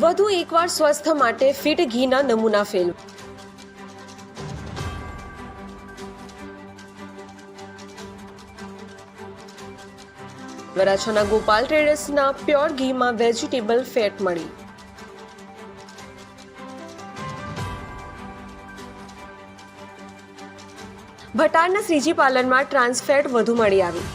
વધુ એકવાર સ્વસ્થ માટે ફિટ ઘીના નમૂના ફેલ વરાછાના ગોપાલ ટ્રેડર્સના પ્યોર ઘીમાં વેજીટેબલ ફેટ મળી. ભટારના શ્રીજી પાલનમાં ટ્રાન્સફેટ વધુ મળી આવી.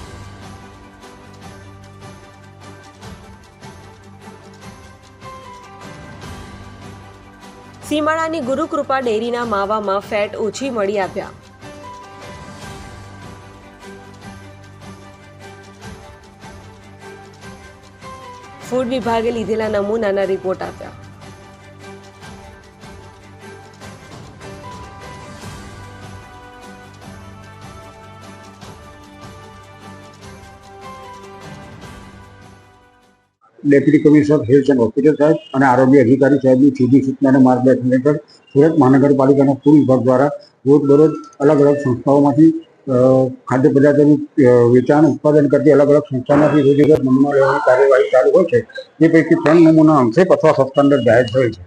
સીમાડાની ગુરુકૃપા ડેરીના માવામાં ફેટ ઓછી મળી આવ્યા. ફૂડ વિભાગે લીધેલા નમૂનાના રિપોર્ટ આપ્યા. Deputy commissioner health and hospital સાહેબ અને આરોગ્ય અધિકારી સાહેબની સીધી સૂચના માર્ગદર્શન હેઠળ સુરત મહાનગરપાલિકાના પૂર વિભાગ દ્વારા રોજ દરરોજ અલગ અલગ સંસ્થાઓમાંથી ખાદ્ય પદાર્થોનું વેચાણ ઉત્પાદન કરતી અલગ અલગ સંસ્થામાંથી રોજ રોજ નમૂના લેવાની કાર્યવાહી ચાલુ હોય છે. તે પૈકી ત્રણ નમૂના અંશેપ અથવા સબસ્ટાન્ડર્ડ જાહેર થયેલ છે.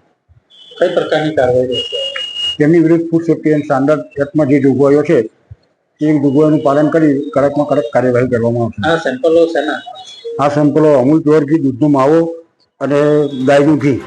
કઈ પ્રકારની કાર્યવાહી રહેશે તેમની વિરુદ્ધ ફૂડ સેફ્ટી એન્ડ સ્ટાન્ડર્ડ એક્ટમાં જે જોગવાઈઓ છે તે જોગવાઈઓનું પાલન કરી કડકમાં કડક કાર્યવાહી કરવામાં આવશે. આ સેમ્પલો શેના આ સેમ્પલો અમૂલ પ્યોર ઘી દૂધનો માવો અને ગાયનું ઘી.